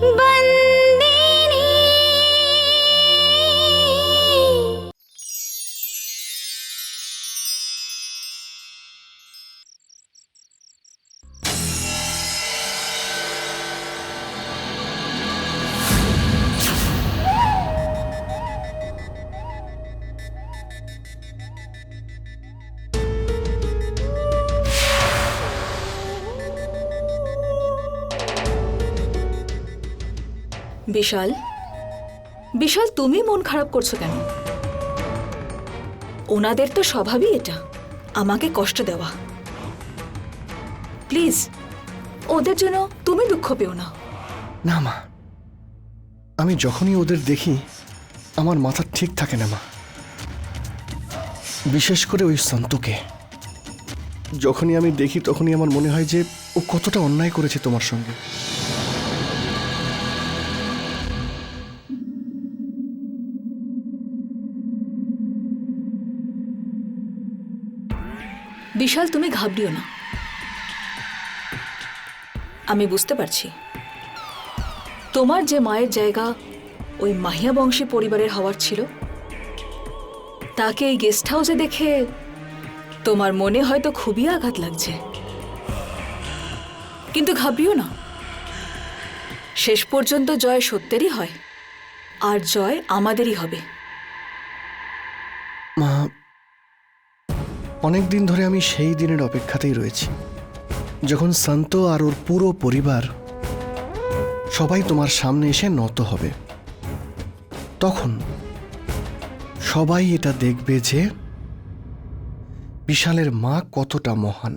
Bye. বিশাল। বিশাল, তুমি মন খারাপ করছ কেন? ওনাদের তো স্বভাবই এটা। আমাকে কষ্ট দেওয়া। প্লিজ, ওদের জন্য তুমি দুঃখ পেও না। না, মা। আমি যখনই ওদের দেখি, আমার মাথা ঠিক থাকে না, মা। বিশেষ করে ওই সন্তুকে। যখনই আমি দেখি, তখনই আমার মনে হয় যে ও কতটা অন্যায় করেছে তোমার সঙ্গে। বিশাল, তুমি ঘাবড়িও না। আমি বুঝতে পারছি। তোমার যে মায়ের জায়গা ওই মাহিয়া বংশী পরিবারের হওয়ার ছিল, তাকে এই গেস্ট হাউসে দেখে তোমার মনে হয়তো খুবই আঘাত লাগছে। কিন্তু ঘাবড়িও না। শেষ পর্যন্ত জয় সত্যেরই হয়, আর জয় আমাদেরই হবে। মা অনেক দিন ধরে আমি সেই দিনের অপেক্ষাতেই রয়েছি। যখন সন্ত আর ওর পুরো পরিবার সবাই তোমার সামনে এসে নত হবে, তখন সবাই এটা দেখবে যে বিশালের মা কতটা মহান।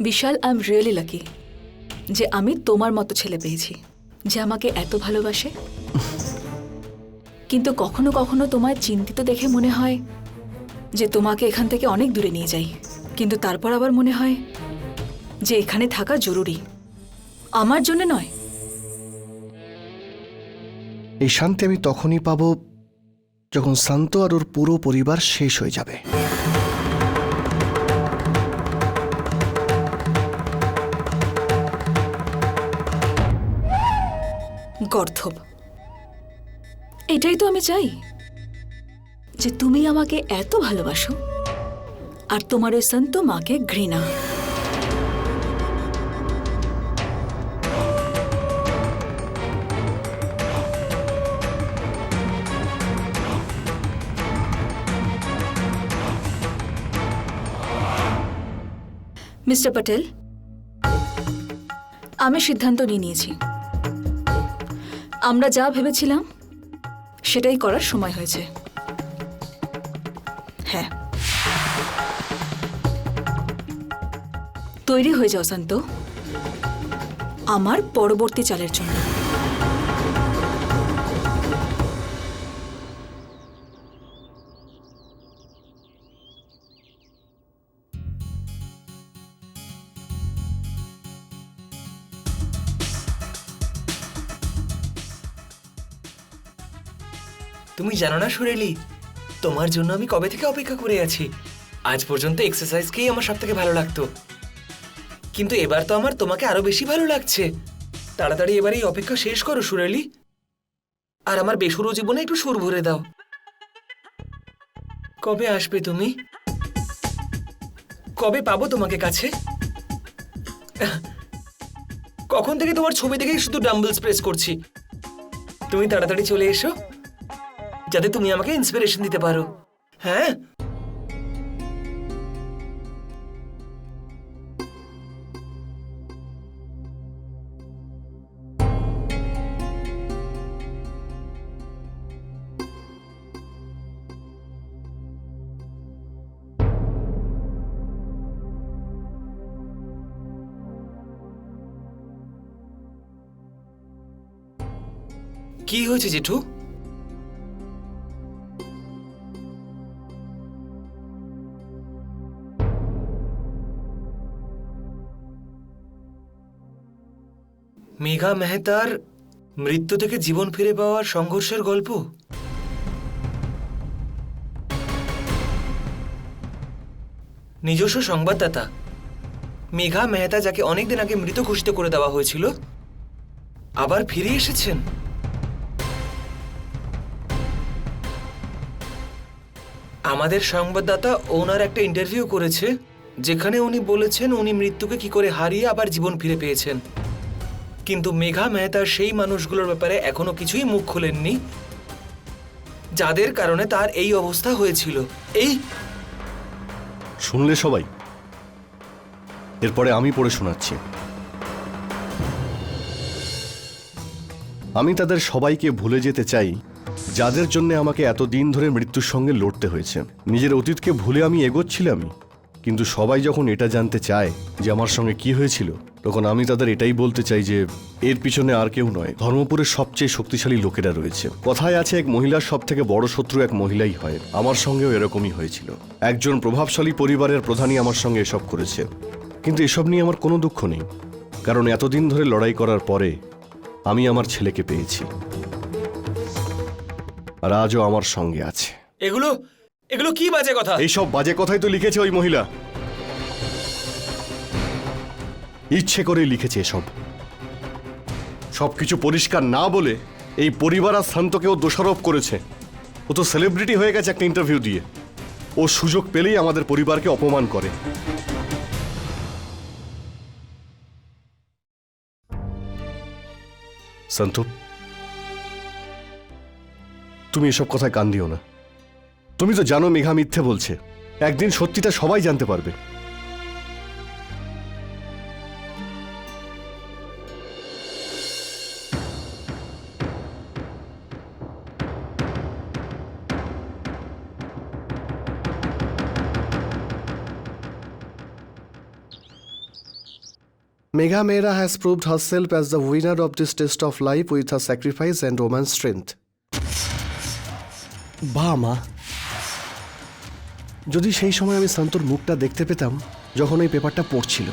Vishal I am really lucky যে আমি তোমার মতো ছেলে পেয়েছি যে আমাকে এত ভালোবাসে। কিন্তু কখনো কখনো তোমায় চিন্তিত দেখে মনে হয় যে তোমাকে এখান থেকে অনেক দূরে নিয়ে যাই। কিন্তু তারপর আবার মনে হয় যে এখানে থাকা জরুরি। আমার জন্য নয়। এই শান্তি আমি তখনই পাবো যখন শান্ত আর ওর পুরো পরিবার শেষ হয়ে যাবে। গর্ধব এটাই তো আমি চাই। যে তুমি আমাকে এত ভালোবাসো, আর তোমার ওই সন্ত মাকে ঘৃণা। মিস্টার পটেল আমি সিদ্ধান্ত নিয়ে নিয়েছি। আমরা যা ভেবেছিলাম, সেটাই করার সময় হয়েছে। হ্যাঁ। তৈরি হয়ে যাও শান্ত। আমার পরবর্তী চালের জন্য। তুমি জানো না সুরেলি তোমার জন্য আমি কবে থেকে অপেক্ষা করে আছি? আজ পর্যন্ত এক্সারসাইজকেই আমার সব থেকে ভালো লাগতো। কিন্তু এবার তো আমার তোমাকে আরও বেশি ভালো লাগছে। তাড়াতাড়ি এবার এই অপেক্ষা শেষ করো, সুরেলি। আর আমার বেসুরো জীবনে একটু সুর ভরে দাও। কবে আসবে তুমি? কবে পাবো তোমাকে কাছে? কখন থেকে তোমার ছবি দেখে শুধু ডাম্বলস প্রেস করছি? তুমি তাড়াতাড়ি চলে এসো। যাতে তুমি আমাকে ইন্সপিরেশন দিতে পারো। হ্যাঁ? কি হয়েছে জেঠু? মেঘা মেহতার মৃত্যু থেকে জীবন ফিরে পাওয়ার সংঘর্ষের গল্প? নিজস্ব সংবাদদাতা, মেঘা মেহতা যাকে অনেকদিন আগে মৃত ঘোষিত করে দেওয়া হয়েছিল, আবার ফিরে এসেছেন? আমাদের সংবাদদাতা ওনার একটা ইন্টারভিউ করেছে, যেখানে উনি বলেছেন উনি মৃত্যুকে কি করে হারিয়ে আবার জীবন ফিরে পেয়েছেন। কিন্তু মেঘা মেহতা সেই মানুষগুলোর ব্যাপারে এখনও কিছুই মুখ খোলেননি, যাদের কারণে তার এই অবস্থা হয়েছিল। এই শুনলে সবাই? এরপরে আমি পড়ে শোনাচ্ছি। আমি তাদের সবাইকে ভুলে যেতে চাই, যাদের জন্য আমাকে এত দিন ধরে মৃত্যুর সঙ্গে লড়তে হয়েছে। নিজের অতীতকে ভুলে আমি এগোচ্ছিলামই, কিন্তু সবাই যখন এটা জানতে চায় যে আমার সঙ্গে কি হয়েছিল তখন আমি তাদের এটাই বলতে চাই যে এর পিছনে আর কেউ নয় ধর্মপুরের সবচেয়ে শক্তিশালী লোকেরা রয়েছে। কথায় আছে এক মহিলার সব থেকে বড় শত্রু এক মহিলাই হয়। আমার সঙ্গেও এরকমই হয়েছিল। একজন প্রভাবশালী পরিবারের প্রধানই আমার সঙ্গে এসব করেছে। কিন্তু এসব নিয়ে আমার কোনো দুঃখ নেই। কারণ এতদিন ধরে লড়াই করার পরে আমি আমার ছেলেকে পেয়েছি। রাজও আমার সঙ্গে আছে। এগুলো? এগুলো কি বাজে কথা? এইসব বাজে কথাই তো লিখেছে ওই মহিলা। ইচ্ছে করে লিখেছে এসব। সবকিছু পরিষ্কার না বলে এই পরিবার আর শান্তকেও দোষারোপ করেছে। ও তো সেলিব্রিটি হয়ে গেছে একটা ইন্টারভিউ দিয়ে। ও সুযোগ পেলেই আমাদের পরিবারকে অপমান করে। শান্ত, তুমি এসব কথায় কান দিও না। তুমি তো জানো মেঘা মিথ্যে বলছে। একদিন সত্যিটা সবাই জানতে পারবে। Megha Mehra has proved herself as the winner of this test of life with her sacrifice and woman's strength. বা মা। যদি সেই সময় আমি শান্তর মুখটা দেখতে পেতাম যখন এই পেপারটা পড়ছিল।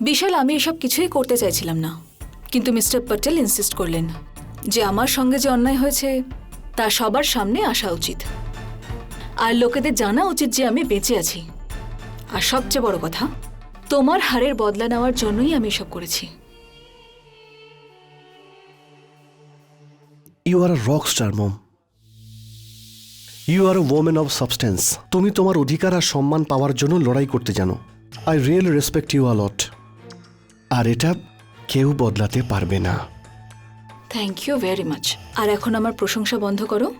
বিশাল আমি এসব কিছুই করতে চাইছিলাম না। কিন্তু মিস্টার পটেল ইনসিস্ট করলেন যে আমার সঙ্গে যে অন্যায় হয়েছে তা সবার সামনে আসা উচিত। আর লোকেদের জানা উচিত যে আমি বেঁচে আছি। আর সবচেয়ে বড় কথা তোমার হারের বদলা নেওয়ার জন্যই আমি এসব করেছি। You are a rock star mom you are a woman of substance তুমি তোমার অধিকার আর সম্মান পাওয়ার জন্য লড়াই করতে জানো। I real respect you a lot আর এটা কেউ বদলাতে পারবে না। থ্যাংক ইউ ভেরি মাচ আর এখন আমার প্রশংসা বন্ধ করো।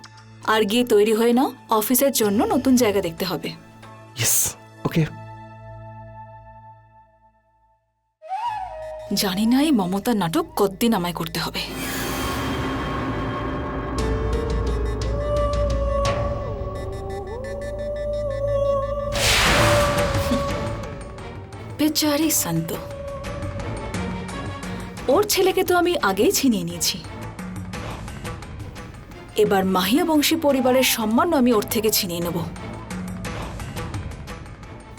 আর গিয়ে তৈরি হয়ে নাও। অফিসের জন্য নতুন জায়গা দেখতে হবে। ইয়েস ওকে জানি না এই মমতার নাটক কতদিন আমায় করতে হবে। ওর ছেলেকে তো আমি আগেই ছিনিয়ে নিয়েছি। এবার মাহিয়া বংশী পরিবারের সম্মান আমি ওর থেকে ছিনিয়ে নেব।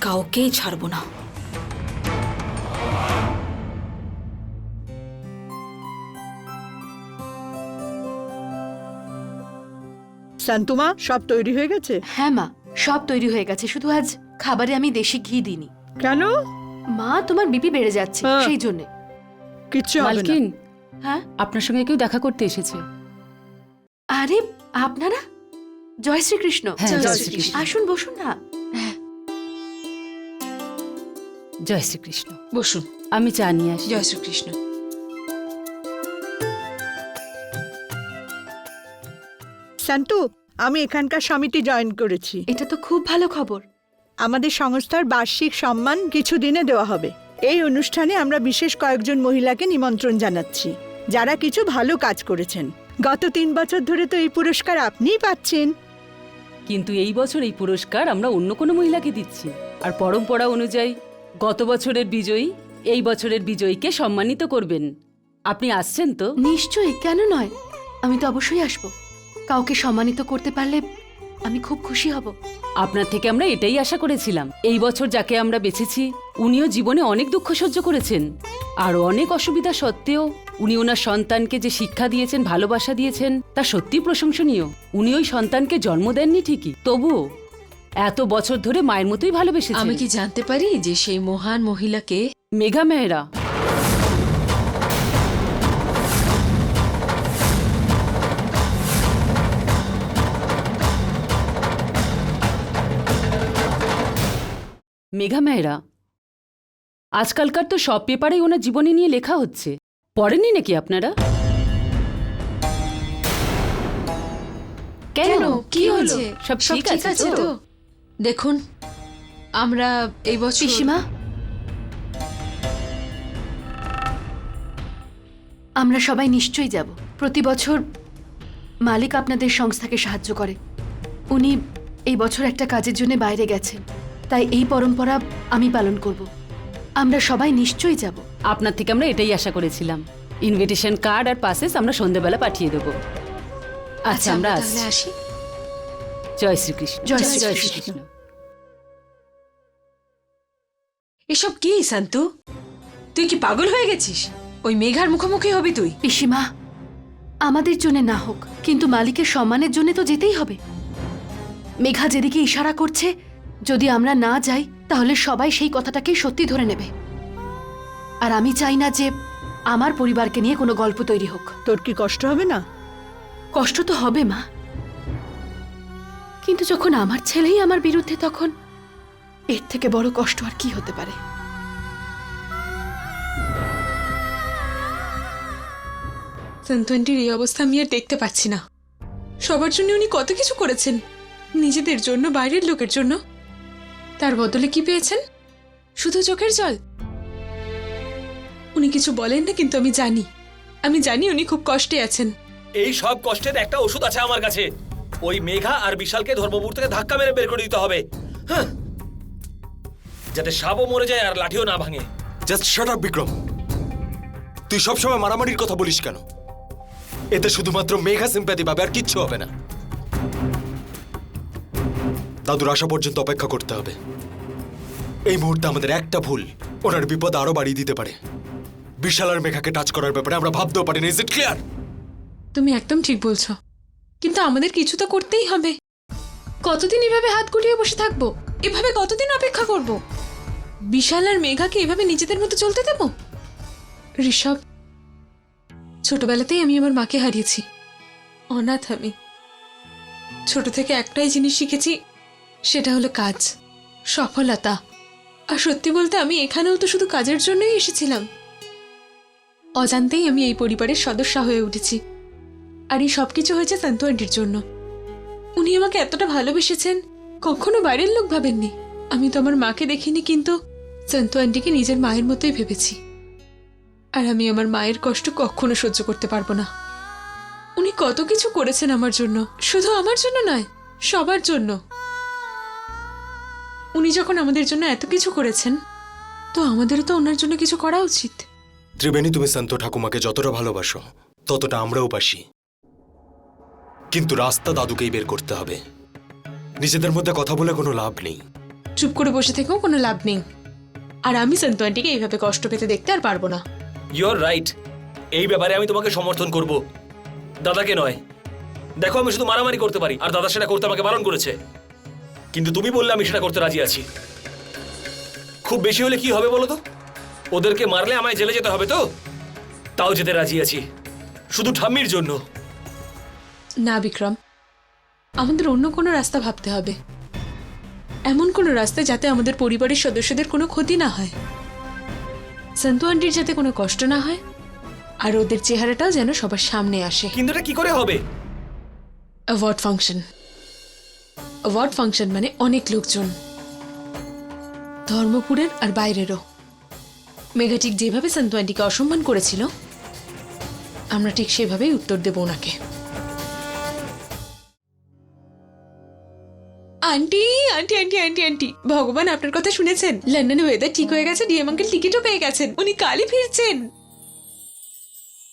কাউকেই ছাড়বো না। শান্তুমা সব তৈরি হয়ে গেছে? হ্যাঁ মা সব তৈরি হয়ে গেছে শুধু আজ খাবারে আমি দেশি ঘি দিইনি। কেন? মা তোমার বিপি বেড়ে যাচ্ছে হ্যাঁ। সেই জন্য। কিচ্ছু হবে না। মালকিন হ্যাঁ? আপনার সঙ্গে কেউ দেখা করতে এসেছে। আরে আপনারা? জয় শ্রীকৃষ্ণ। হ্যাঁ, জয় শ্রীকৃষ্ণ। আসুন বসুন না। জয় শ্রীকৃষ্ণ। বসুন। আমি চা নিয়ে আসি। জয় শ্রীকৃষ্ণ। শান্তু আমি এখানকার সমিতি জয়েন করেছি। এটা তো খুব ভালো খবর। আমাদের সংস্থার বার্ষিক সম্মান কিছু দিনে দেওয়া হবে। এই অনুষ্ঠানে আমরা বিশেষ কয়েকজন মহিলাকে নিমন্ত্রণ জানাচ্ছি যারা কিছু ভালো কাজ করেছেন। গত তিন বছর ধরে তো এই পুরস্কার আপনিই পাচ্ছেন। কিন্তু এই বছর এই পুরস্কার আমরা অন্য কোনো মহিলাকে দিচ্ছি। আর পরম্পরা অনুযায়ী গত বছরের বিজয়ী এই বছরের বিজয়ীকে সম্মানিত করবেন। আপনি আসছেন তো? নিশ্চয়ই কেন নয়? আমি তো অবশ্যই আসব। কাউকে সম্মানিত করতে পারলে আমি খুব খুশি হব। আপনার থেকে আমরা এটাই আশা করেছিলাম। এই বছর যাকে আমরা বেছেছি উনিও জীবনে অনেক দুঃখ সহ্য করেছেন। আর অনেক অসুবিধা সত্ত্বেও উনি ওনার সন্তানকে যে শিক্ষা দিয়েছেন ভালোবাসা দিয়েছেন তা সত্যি প্রশংসনীয়। উনি ওই সন্তানকে জন্ম দেননি ঠিকই। তবুও এত বছর ধরে মায়ের মতোই ভালোবেসেছেন। আমি কি জানতে পারি যে সেই মহান মহিলাকে মেঘা মেহরা মেঘা মেহরা। আজকালকার তো সব পেপারেই ওনার জীবনী নিয়ে লেখা হচ্ছে। পড়েননি নাকি আপনারা? কেন? কি হয়েছে সব ঠিক আছে তো? দেখুন আমরা এই বছর পিসিমা? আমরা সবাই নিশ্চয়ই যাব। প্রতি বছর মালিক আপনাদের সংস্থাকে সাহায্য করে। উনি এই বছর একটা কাজের জন্য বাইরে গেছেন। তাই এই পরম্পরা আমি পালন করব। আমরা সবাই নিশ্চয়ই যাব। আপনার থেকে আমরা এটাই আশা করেছিলাম। ইনভিটেশন কার্ড আর পাসেস আমরা সন্ধেবেলা পাঠিয়ে দেবো। আচ্ছা আমরা তাহলে আসছি। আসি। জয় শ্রীকৃষ্ণ। জয় শ্রীকৃষ্ণ। এসব কি শান্তু? তুই কি পাগল হয়ে গেছিস? ওই মেঘার মুখোমুখি হবি তুই। পিসিমা আমাদের জন্য না হোক কিন্তু মালিকের সম্মানের জন্য তো যেতেই হবে। মেঘা যেদিকে ইশারা করছে যদি আমরা না যাই তাহলে সবাই সেই কথাটাকেই সত্যি ধরে নেবে। আর আমি চাই না যে আমার পরিবারকে নিয়ে কোনো গল্প তৈরি হোক। তোর কি কষ্ট হবে না? কষ্ট তো হবে মা। কিন্তু যখন আমার ছেলেই আমার বিরুদ্ধে তখন এর থেকে বড় কষ্ট আর কি হতে পারে? সন্তানটির এই অবস্থা আমি আর দেখতে পাচ্ছি না। সবার জন্য উনি কত কিছু করেছেন। নিজেদের জন্য বাইরের লোকের জন্য। তার বদলে কি পেয়েছেন? শুধু চোখের জল? উনি কিছু বলেন না কিন্তু আমি জানি। আমি জানি উনি খুব কষ্টে আছেন। এই সব কষ্টের একটা ওষুধ আছে আমার কাছে। ওই মেঘা আর বিশালকে ধর্মপুর থেকে ধাক্কা মেরে বের করে দিতে হবে। হ্যাঁ যাতে সাপও মরে যায় আর লাঠিও না ভাঙে। Just shut up Vikram. তুই সবসময় মারামারির কথা বলিস কেন? এতে শুধুমাত্র মেঘা সিম্প্যাথি পাবে আর কিচ্ছু হবে না। দাদুর আসা পর্যন্ত অপেক্ষা করতে হবে। এই মুহূর্তে আমাদের একটা ভুল। ওনার বিপদ আরও বাড়িয়ে দিতে পারে। বিশাল আর মেঘাকে টাচ করার ব্যাপারে আমরা ভাবতেও পারি না ইজ ইট ক্লিয়ার তুমি একদম ঠিক বলছো। কিন্তু আমাদের কিছু তো করতেই হবে। কতদিন এভাবে হাত গুটিয়ে বসে থাকব? এভাবে কতদিন অপেক্ষা করব? বিশাল আর মেঘাকে এভাবে নিজেদের মতো চলতে দেব? ঋষভ, ছোটবেলাতেই আমি আমার মাকে হারিয়েছি। অনাথ আমি। ছোট থেকে একটাই জিনিস শিখেছি, সেটা হলো কাজ, সফলতা। আর সত্যি বলতে আমি এখানেও তো শুধু কাজের জন্যই এসেছিলাম। অজান্তেই আমি এই পরিবারের সদস্য হয়ে উঠেছি। আর এই সব কিছু হয়েছে সন্তু আন্টির জন্য। উনি আমাকে এতটা ভালোবেসেছেন, কখনো বাইরের লোক ভাবেননি। আমি তো আমার মাকে দেখিনি, কিন্তু সন্তু আন্টিকে নিজের মায়ের মতোই ভেবেছি। আর আমি আমার মায়ের কষ্ট কখনো সহ্য করতে পারব না। উনি কত কিছু করেছেন আমার জন্য। শুধু আমার জন্য নয়, সবার জন্য। উনি যখন আমাদের জন্য এত কিছু করেছেন তো আমাদেরও তো ওনার জন্য কিছু করা উচিত। ত্রিবেণী তুমি সন্ত ঠাকুমাকে যতটা ভালোবাসো ততটা আমরাও বাসি। কিন্তু রাস্তা দাদুকেই বের করতে হবে। নিজেদের মধ্যে কথা বলে কোনো লাভ নেই। চুপ করে বসে থেকেও কোনো লাভ নেই। আর আমি সন্তু আন্টিকে এইভাবে কষ্ট পেতে দেখতে আর পারব না। ইউর রাইট এই ব্যাপারে আমি তোমাকে সমর্থন করব। দাদাকে নয়। দেখো আমি শুধু মারামারি করতে পারি আর দাদা সেটা করতে আমাকে বারণ করেছে। কিন্তু তুমি বললে আমি সেটা করতে রাজি আছি। খুব বেশি হলে কি হবে বলো তো? ওদেরকে মারলে আমায় জেলে যেতে হবে তো? তাও যেতে রাজি আছি। শুধু ঠাম্মির জন্য। না বিক্রম। আমাদের অন্য কোনো রাস্তা ভাবতে হবে। এমন কোনো রাস্তা যাতে আমাদের পরিবারের সদস্যদের কোনো ক্ষতি না হয়। সন্তু আন্টির যাতে কোনো কষ্ট না হয় আর ওদের চেহারাটাও যেন সবার সামনে আসে। কিন্তু এটা কি করে হবে? অ্যাওয়ার্ড ফাংশন অ্যাওয়ার্ড ফাংশন মানে অনেক লোকজন। ধর্মপুরের আর বাইরেরও। মেঘা ঠিক যেভাবে সন্তু আন্টিকে অসম্মান করেছিল, আমরা ঠিক সেভাবেই উত্তর দেব ওনাকে। Aunty aunty aunty aunty aunty, ভগবান আপনার কথা শুনেছেন। লন্ডনে ওয়েদার ঠিক হয়ে গেছে, ডিএম আঙ্কেল টিকিটও পেয়ে গেছেন। উনি কালই ফিরছেন।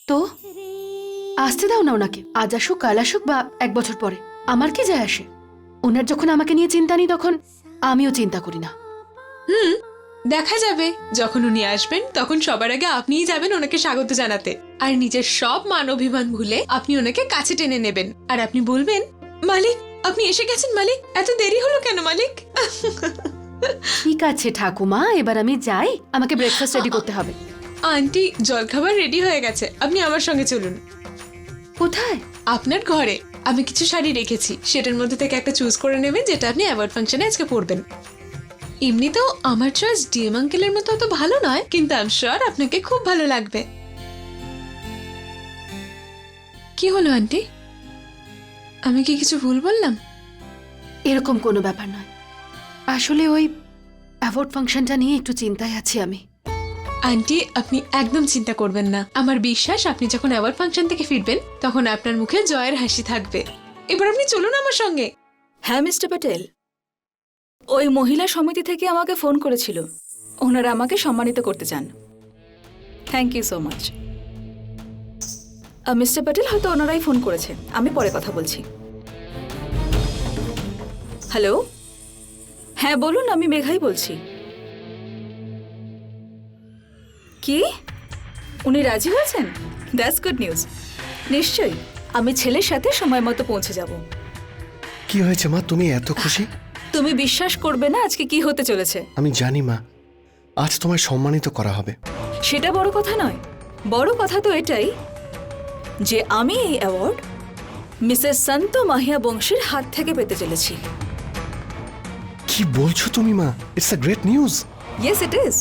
তো, আসতে দাও না ওনাকে। আজ আসুক, কাল আসুক বা এক বছর পরে। আমার কি যায় আসে? ওনার যখন আমাকে নিয়ে চিন্তা নেই তখন আমিও চিন্তা করি না। হুম দেখা যাবে। যখন উনি আসবেন তখন সবার আগে আপনিই যাবেন ওনাকে স্বাগত জানাতে। আর নিজের সব মান অভিমান ভুলে আপনি ওনাকে কাছে টেনে নেবেন। আর আপনি বলবেন মালিক আপনি এসে গেছেন মালিক? এত দেরি হলো কেন মালিক? ঠিক আছে ঠাকুমা এবার আমি যাই। আমাকে ব্রেকফাস্ট রেডি করতে হবে। আন্টি জলখাবার রেডি হয়ে গেছে। আপনি আমার সঙ্গে চলুন। কোথায়? আপনার ঘরে। আমি কিছু শাড়ি রেখেছি, সেটার মধ্যে থেকে একটা চুজ করে নেবেন, যেটা আপনি অ্যাওয়ার্ড ফাংশনে আজকে পরবেন। এমনিতেও আমার চয়েস ডিএম আঙ্কেলের মতো অত ভালো নয়, কিন্তু আই এম শিওর আপনাকে খুব ভালো লাগবে। কি হলো, আন্টি? আমি কি কিছু ভুল বললাম? এরকম কোনো ব্যাপার নয়। আসলে ওই অ্যাওয়ার্ড ফাংশনটা নিয়ে একটু চিন্তায় আছি আমি। আন্টি, আপনি একদম চিন্তা করবেন না। আমার বিশ্বাস, আপনি যখন অ্যাওয়ার্ড ফাংশন থেকে ফিরবেন, তখন আপনার মুখে জয়ের হাসি থাকবে। এবার আপনি চলুন আমার সঙ্গে। হ্যাঁ মিস্টার প্যাটেল। ওই মহিলা সমিতি থেকে আমাকে ফোন করেছিল। ওনারা আমাকে সম্মানিত করতে চান। Thank you so much mister Patel, হয়তো ওনারাই ফোন করেছে। আমি পরে কথা বলছি। হ্যালো হ্যাঁ বলুন, আমি মেঘাই বলছি। কি? উনি রাজি হয়েছেন? দ্যাটস গুড নিউজ নিশ্চয়ই আমি ছেলের সাথে সময় মতো পৌঁছে যাব। কি হয়েছে মা? তুমি এত খুশি? তুমি বিশ্বাস করবে না আজকে কি হতে চলেছে? আমি জানি মা আজ তোমায় সম্মানিত করা হবে। সেটা বড় কথা নয়। বড় কথা তো এটাই যে আমি এই অ্যাওয়ার্ড মিসেস সন্ত মাহিয়া বংশীর হাত থেকে পেতে চলেছি। কি বলছো তুমি মা? It's a great news yes it is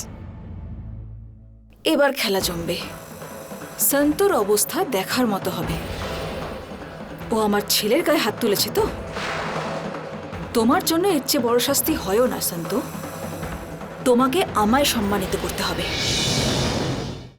এবার খেলা জমবে। সন্তর অবস্থা দেখার মতো হবে। ও আমার ছেলের গায়ে হাত তুলেছে তো। তোমার জন্য এর চেয়ে বড় শাস্তি হয়ও না, সন্ত। তোমাকে আমায় সম্মানিত করতে হবে।